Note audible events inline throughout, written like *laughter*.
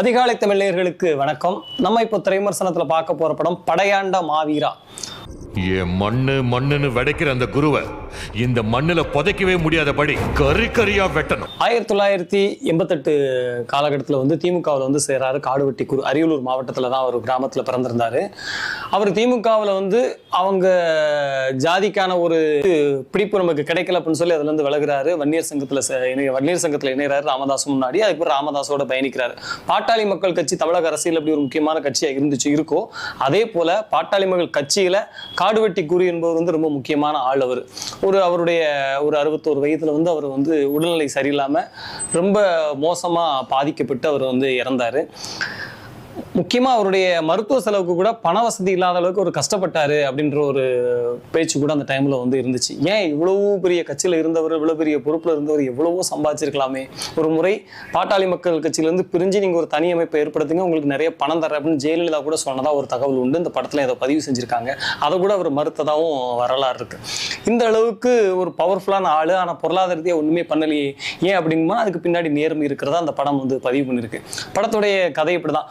அதிகாலை தமிழர்களுக்கு வணக்கம். நம்ம இப்போ திரைமர்சனத்தில் பார்க்க போகிற படம் படையாண்ட மாவீரா. என் மண்ணு மண்ணுன்னு விடைக்கிற அந்த குருவை இந்த மண்ணில் புதைக்கவே முடியாதபடி கறி கறியா வெட்டணும். ஆயிரத்தி தொள்ளாயிரத்தி எண்பத்தெட்டு காலகட்டத்தில் வந்து திமுகவில் வந்து சேராரு காடுவெட்டி குரு அரியலூர் மாவட்டத்தில் தான் அவர் கிராமத்தில் பிறந்திருந்தார். அவர் திமுகவில் வந்து அவங்க ஜாதிக்கான ஒரு பிடிப்பு நமக்கு கிடைக்கல அப்படின்னு சொல்லி அதுலேருந்து விலகிறாரு. வன்னியர் சங்கத்தில் இணைய வன்னியர் சங்கத்தில் இணைகிறாரு ராமதாஸ் முன்னாடி. அதுக்கப்புறம் ராமதாஸோட பயணிக்கிறார். பாட்டாளி மக்கள் கட்சி தமிழக அரசியல் அப்படி ஒரு முக்கியமான கட்சியாக இருந்துச்சு இருக்கோ அதே போல பாட்டாளி மக்கள் கட்சியில் காடுவெட்டி குரு என்பவர் வந்து ரொம்ப முக்கியமான ஆள் அவர். ஒரு அவருடைய ஒரு அறுபத்தோரு வயதுல வந்து அவர் வந்து உடல்நிலை சரியில்லாம ரொம்ப மோசமா பாதிக்கப்பட்டு அவர் வந்து இறந்தாரு. முக்கியமாக அவருடைய மருத்துவ செலவுக்கு கூட பண வசதி இல்லாத அளவுக்கு ஒரு கஷ்டப்பட்டாரு அப்படின்ற ஒரு பேச்சு கூட அந்த டைமில் வந்து இருந்துச்சு. ஏன் இவ்வளவு பெரிய கட்சியில் இருந்தவர் இவ்வளோ பெரிய பொறுப்பில் இருந்தவர் எவ்வளவோ சம்பாதிச்சிருக்கலாமே. ஒரு முறை பாட்டாளி மக்கள் கட்சியிலேருந்து பிரிஞ்சு நீங்கள் ஒரு தனி அமைப்பை ஏற்படுத்துங்க உங்களுக்கு நிறைய பணம் தர அப்படின்னு ஜெயலலிதா கூட சொன்னதாக ஒரு தகவல் உண்டு. இந்த படத்தில் ஏதோ பதிவு செஞ்சுருக்காங்க. அதை கூட அவர் மறுத்ததாகவும் வரலாறு இருக்கு. இந்த அளவுக்கு ஒரு பவர்ஃபுல்லான ஆள் ஆனால் பொருளாதாரத்தையே ஒன்றுமே பண்ணலையே. ஏன் அப்படிங்குமா அதுக்கு பின்னாடி நேர்மை இருக்கிறதா அந்த படம் வந்து பதிவு பண்ணியிருக்கு படத்துடைய கதை இப்படி தான்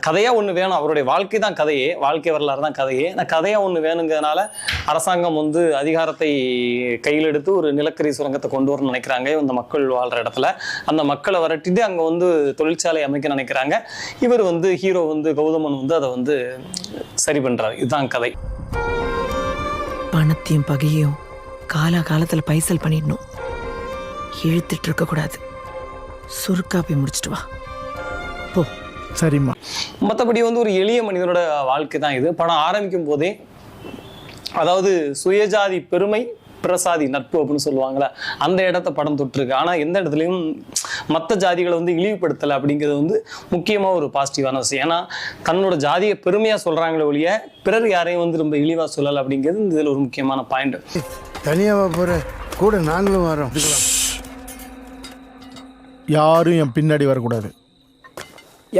கதையாக ஒன்று வேணும். அவருடைய வாழ்க்கை தான் கதையே. வாழ்க்கை வரலாறு தான் கதையே. நான் கதையாக ஒன்று வேணுங்கிறதுனால அரசாங்கம் வந்து அதிகாரத்தை கையில் எடுத்து ஒரு நிலக்கரி சுரங்கத்தை கொண்டு வரணும்னு நினைக்கிறாங்க. இந்த மக்கள் வாழ்கிற இடத்துல. அந்த மக்களை வரட்டிட்டு அங்கே வந்து தொழிற்சாலை அமைக்க நினைக்கிறாங்க. இவர் வந்து ஹீரோ வந்து கௌதமன் வந்து அதை வந்து சரி பண்ணுறாரு இதுதான் கதை. பணத்தையும் பகையும் காலா காலத்தில் பைசல் பண்ணிடணும். இழுத்துட்டு இருக்கக்கூடாது. சுருக்காப்பி போய் முடிச்சிட்டு வா. போ. சரிம்மா. மற்றபடி வந்து ஒரு எளிய மனிதனோட வாழ்க்கை தான் இது. படம் ஆரம்பிக்கும் போதே அதாவது சுயஜாதி பெருமை பிரசாதி நட்பு அப்படின்னு சொல்லுவாங்கல்ல அந்த இடத்த படம் தொட்டிருக்கு. ஆனால் எந்த இடத்துலையும் மற்ற ஜாதிகளை வந்து இழிவுபடுத்தலை அப்படிங்கிறது வந்து முக்கியமாக ஒரு பாசிட்டிவான விஷயம். ஏன்னா தன்னோட ஜாதியை பெருமையாக சொல்கிறாங்களே ஒழிய பிறர் யாரையும் வந்து ரொம்ப இழிவாக சொல்லலை அப்படிங்கிறது இதில் ஒரு முக்கியமான பாயிண்ட் தனியாவா போற கூட நாங்களும் வரோம். யாரும் என் பின்னாடி வரக்கூடாது.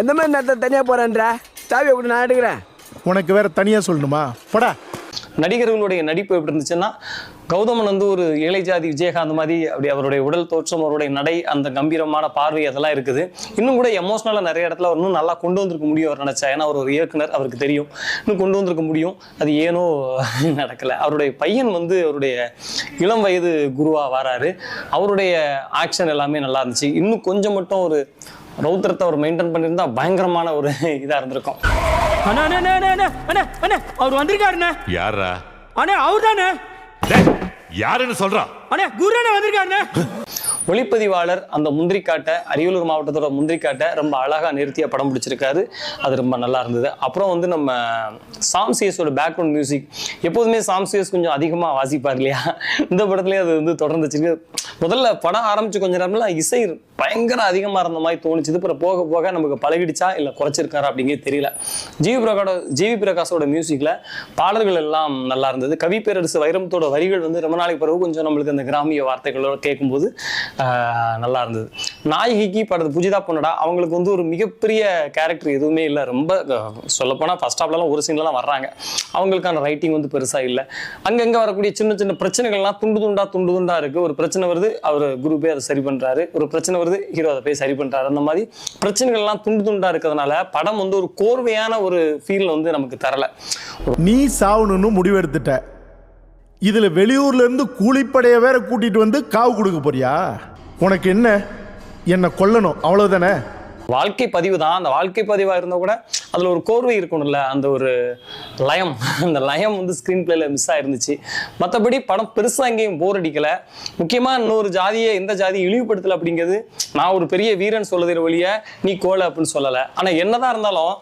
எந்த மாதிரி நேரத்தை தனியாக போகிறேன்ற சாவியை கூட நான் எடுக்கிறேன். உனக்கு வேற தனியா சொல்லணுமா? போடா. நடிகர்களுடைய நடிப்பு எப்படி இருந்துச்சுன்னா கௌதமன் வந்து ஒரு ஏழை ஜாதி விஜயகாந்த் மாதிரி அப்படி அவருடைய உடல் தோற்றம் அவருடைய நடை அந்த கம்பீரமான பார்வை அதெல்லாம் இருக்குது. இன்னும் கூட எமோஷனலாக நிறைய இடத்துல அவர் இன்னும் நல்லா கொண்டு வந்திருக்க முடியும் அவர் நினைச்சா ஏன்னா அவர் ஒரு இயக்குனர் அவருக்கு தெரியும். இன்னும் கொண்டு வந்திருக்க முடியும். அது ஏனோ *laughs* நடக்கலை. அவருடைய பையன் வந்து அவருடைய இளம் வயது குருவா வராரு. அவருடைய ஆக்ஷன் எல்லாமே நல்லா இருந்துச்சு. இன்னும் கொஞ்சம் மட்டும் ஒரு ரௌத்திரத்தை அவர் மெயின்டைன் பண்ணியிருந்தா பயங்கரமான ஒரு இதாக இருந்திருக்கும். அண்ணா அண்ணா அண்ணா அண்ணா அண்ணா அண்ணா அவர் வந்திருக்காருண்ணே யாரா அண்ணா அவர் தானே யாருன்னு சொல்றான் அண்ணா குரு அண்ணா. வந்திருக்காருண்ணே ஒளிப்பதிவாளர் அந்த முந்திரிக்காட்டை அரியலூர் மாவட்டத்தோட முந்திரிக்காட்டை ரொம்ப அழகா நிறுத்திய படம் பிடிச்சிருக்காரு. அது ரொம்ப நல்லா இருந்தது. அப்புறம் வந்து நம்ம சாம் சிஎஸோட பேக்ரவுண்ட் மியூசிக் எப்போதுமே சாம் சிஎஸ் கொஞ்சம் அதிகமா வாசிப்பார் இல்லையா? இந்த படத்துலயே அது வந்து தொடர்ந்து வச்சிருக்கு முதல்ல படம் ஆரம்பிச்சு கொஞ்ச நேரம்ல இசை பயங்கர அதிகமாக இருந்த மாதிரி தோணுச்சு அப்புறம் போக போக நமக்கு பழகிடுச்சா? இல்லை குறைச்சிருக்காரா அப்படிங்கிறது தெரியல. ஜிவி பிரகாட ஜிவி பிரகாஷோட மியூசிக்கில் பாடல்கள் எல்லாம் நல்லா இருந்தது. கவி பேரரசு வைரமத்தோட வரிகள் வந்து ரொம்ப நாளைக்கு பிறகு கொஞ்சம் நம்மளுக்கு அந்த கிராமிய வார்த்தைகளோட கேட்கும்போது நல்லா இருந்தது. நாயகிக்கு படத்து புஜிதா பொண்ணடா அவங்களுக்கு வந்து ஒரு மிகப்பெரிய கேரக்டர் எதுவுமே இல்லை. ரொம்ப சொல்லப்போனால் ஃபஸ்ட் ஹாப்லலாம் ஒரு சீன்லலாம் வர்றாங்க. அவங்களுக்கான ரைட்டிங் வந்து பெருசா இல்லை. அங்கங்க வரக்கூடிய சின்ன சின்ன பிரச்சனைகள்லாம் துண்டு துண்டா துண்டு துண்டா இருக்கு. ஒரு பிரச்சனை வருது அவர் குரு அதை சரி பண்றாரு. ஒரு பிரச்சனை வருது ஹீரோ அதை போய் சரி பண்றாரு. அந்த மாதிரி பிரச்சனைகள்லாம் துண்டு துண்டா இருக்கிறதுனால படம் வந்து ஒரு கோர்வையான ஒரு ஃபீல் வந்து நமக்கு தரல. நீ சாவணும்னு முடிவெடுத்துட்ட. இதுல வெளியூர்ல இருந்து கூலிப்படைய வேற கூட்டிட்டு வந்து காவு கொடுக்க போறியா? உனக்கு என்ன? என்னை கொல்லணும். அவ்வளவுதானே? வாழ்க்கை பதிவு தான் அந்த வாழ்க்கை பதிவாக இருந்தால் கூட அதில் ஒரு கோர்வை இருக்கணும்ல அந்த ஒரு லயம். அந்த லயம் வந்து ஸ்க்ரீன் பிளேல மிஸ் ஆயிருந்துச்சு. மற்றபடி படம் பெருசாக எங்கேயும் போர் அடிக்கலை. முக்கியமாக இன்னொரு ஜாதியை எந்த ஜாதியை இழிவுபடுத்தலை அப்படிங்கிறது நான் ஒரு பெரிய வீரன் சொல்லதில் வழிய நீ கோலை அப்படின்னு சொல்லலை. ஆனால் என்னதான் இருந்தாலும்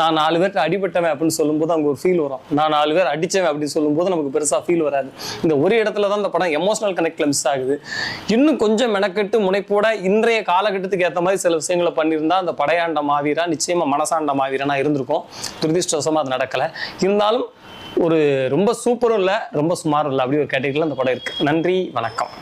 நான் நாலு பேர்கிட்ட அடிபட்டவன் அப்படின்னு சொல்லும்போது அங்கே ஒரு ஃபீல் வரும். நான் நாலு பேர் அடித்தவன் அப்படின்னு சொல்லும்போது நமக்கு பெருசாக ஃபீல் வராது. இந்த ஒரு இடத்துல தான் இந்த படம் எமோஷனல் கனெக்டில் மிஸ் ஆகுது. இன்னும் கொஞ்சம் மெனக்கெட்டு முனைப்போட இன்றைய காலகட்டத்துக்கு ஏற்ற மாதிரி சில விஷயங்களை பண்ணியிருந்தா அந்த படையாண்ட மாவீரா நிச்சயமாக மனசாண்ட மாவீரனா இருந்திருக்கும். துரதிருஷ்டவசமா அது நடக்கலை. இருந்தாலும் ஒரு ரொம்ப சூப்பரும் இல்லை ரொம்ப சுமாரும் இல்லை அப்படி ஒரு கேட்டகரியில் அந்த படம் இருக்குது நன்றி வணக்கம்.